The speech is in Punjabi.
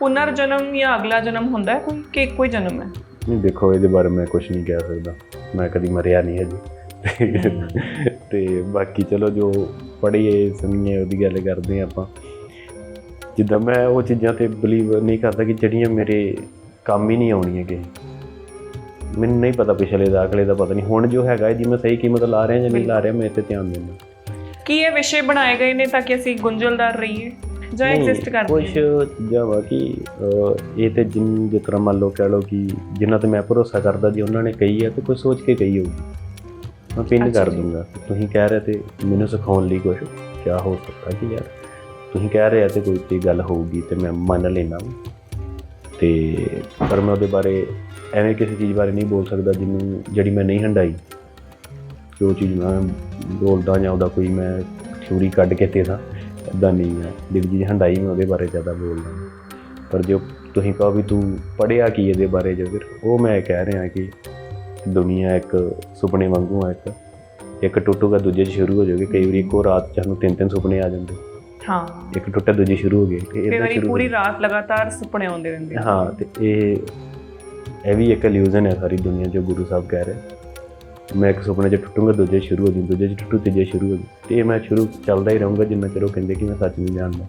ਪੁਨਰ ਜਨਮ ਜਾਂ ਅਗਲਾ ਜਨਮ ਹੁੰਦਾ ਹੈ? ਕੋਈ ਕਿ ਇੱਕੋ ਹੀ ਜਨਮ ਹੈ? ਨਹੀਂ ਦੇਖੋ ਇਹਦੇ ਬਾਰੇ ਮੈਂ ਕੁਝ ਨਹੀਂ ਕਹਿ ਸਕਦਾ। ਮੈਂ ਕਦੀ ਮਰਿਆ ਨਹੀਂ ਹਜੇ। ਤੇ ਬਾਕੀ ਚਲੋ ਜੋ ਪੜ੍ਹੀਏ ਸੁਣੀਏ ਉਹਦੀ ਗੱਲ ਕਰਦੇ ਆਪਾਂ। ਜਿੱਦਾਂ ਮੈਂ ਉਹ ਚੀਜ਼ਾਂ ਤੇ ਬਲੀਵ ਨਹੀਂ ਕਰਦਾ ਕਿ ਜਿਹੜੀਆਂ ਮੇਰੇ ਕੰਮ ਹੀ ਨਹੀਂ ਆਉਣੀਆਂ ਕਿ ਮੈਨੂੰ ਨਹੀਂ ਪਤਾ ਪਿਛਲੇ ਦਾ ਅਗਲੇ ਦਾ ਪਤਾ ਨਹੀਂ। ਹੁਣ ਜੋ ਹੈਗਾ ਜੀ ਮੈਂ ਸਹੀ ਕੀਮਤ ਲਾ ਰਿਹਾ ਜਾਂ ਨਹੀਂ ਲਾ ਰਿਹਾ ਮੈਂ ਤੇ ਧਿਆਨ ਦੇਣਾ ਕੀ ਇਹ ਵਿਸ਼ੇ ਬਣਾਏ ਗਏ ਨੇ ਤਾਂ ਕਿ ਅਸੀਂ ਗੁੰਝਲਦਾਰ ਰਹੀਏ? ਜਾਂ ਐਗਜ਼ਿਸਟ ਕੁਝ ਕਰਦੇ ਹਾਂ। ਚੀਜ਼ਾਂ ਵਾ ਕਿ ਇਹ ਤੇ ਜਿਨ ਜਿਸ ਤਰ੍ਹਾਂ ਮੰਨ ਲਓ ਕਹਿ ਲਓ ਕਿ ਜਿਨ੍ਹਾਂ ਤੇ ਮੈਂ ਭਰੋਸਾ ਕਰਦਾ ਜੀ ਉਹਨਾਂ ਨੇ ਕਹੀ ਹੈ ਤੇ ਕੋਈ ਸੋਚ ਕੇ ਕਹੀ ਹੋਊਗੀ। ਮੈਂ ਪਿੰਨ ਕਰ। ਦੂੰਗਾ ਤੁਸੀਂ ਕਹਿ ਰਹੇ ਤੇ ਮੈਨੂੰ ਸਿਖਾਉਣ ਲਈ ਕੁਝ ਕਿਆ ਹੋ ਸਕਦਾ ਕਿ ਯਾਰ। ਤੁਸੀਂ ਕਹਿ ਰਹੇ ਆ ਤੇ ਕੋਈ ਤੇ ਗੱਲ ਹੋਊਗੀ ਤੇ ਮੈਂ ਮੰਨ ਲੈਣਾ ਤੇ ਪਰ ਮੈਂ ਉਹਦੇ ਬਾਰੇ ਐਵੇਂ ਕਿਸੇ ਚੀਜ਼ ਬਾਰੇ ਨਹੀਂ ਬੋਲ ਸਕਦਾ ਜਿਹਨੂੰ ਜਿਹੜੀ ਮੈਂ ਨਹੀਂ ਹੰਡਾਈ। ਕਿ ਉਹ ਚੀਜ਼ ਮੈਂ ਬੋਲਦਾ ਜਾਂ ਉਹਦਾ ਕੋਈ ਮੈਂ ਥਿਊਰੀ ਕੱਢ ਕੇ ਤੇ ਨਾ ਇਦਾਂ ਨਹੀਂ ਹੈ ਜਿਹੜੀ ਚੀਜ਼ ਹੰਡਾਈ ਮੈਂ ਉਹਦੇ ਬਾਰੇ ਜ਼ਿਆਦਾ ਬੋਲਦਾ ਪਰ ਜੋ ਤੁਸੀਂ ਕਹੋ ਵੀ ਤੂੰ ਪੜਿਆ ਕੀ ਇਹਦੇ ਬਾਰੇ ਜੋ ਫਿਰ ਉਹ ਮੈਂ ਕਹਿ ਰਿਹਾ ਕਿ ਦੁਨੀਆ ਇੱਕ ਸੁਪਨੇ ਵਾਂਗੂ ਆ ਇੱਕ। ਇੱਕ ਟੁੱਟੂਗਾ ਦੂਜੇ 'ਚ ਸ਼ੁਰੂ ਹੋ ਜਾਊਗੀ। ਕਈ ਵਾਰੀ ਇੱਕੋ ਰਾਤ 'ਚ ਸਾਨੂੰ ਤਿੰਨ ਤਿੰਨ ਸੁਪਨੇ ਆ ਜਾਂਦੇ। ਹਾਂ। ਇੱਕ ਟੁੱਟਾ ਦੂਜੇ ਸ਼ੁਰੂ ਹੋ ਗਏ। ਤੇ ਵਾਰੀ ਸ਼ੁਰੂ ਹੋ ਪੂਰੀ। ਰਾਤ ਲਗਾਤਾਰ ਸੁਪਨੇ ਆਉਂਦੇ ਰਹਿੰਦੇ ਆ। ਹਾਂ ਤੇ ਇਹ ਇਹ ਵੀ ਇੱਕ ਇਲੂਜ਼ਨ ਹੈ ਸਾਰੀ ਦੁਨੀਆ ਜੋ ਗੁਰੂ ਸਾਹਿਬ ਕਹਿ ਰਹੇ। ਮੈਂ ਇੱਕ ਸੁਪਨੇ 'ਚ ਟੁੱਟੂਗਾ, ਦੂਜੇ 'ਚ ਸ਼ੁਰੂ ਹੋ ਜੂ ਦੂਜੇ 'ਚ ਟੁੱਟੂ, ਤੀਜੇ 'ਚ ਸ਼ੁਰੂ ਹੋ ਜੂ ਤੇ ਇਹ ਮੈਂ ਸ਼ੁਰੂ ਚੱਲਦਾ ਹੀ ਰਹੂੰਗਾ ਜਿੰਨਾ ਚਿਰ ਉਹ ਕਹਿੰਦੇ ਕਿ ਮੈਂ ਸੱਚ ਨਹੀਂ ਜਾਣਦਾ।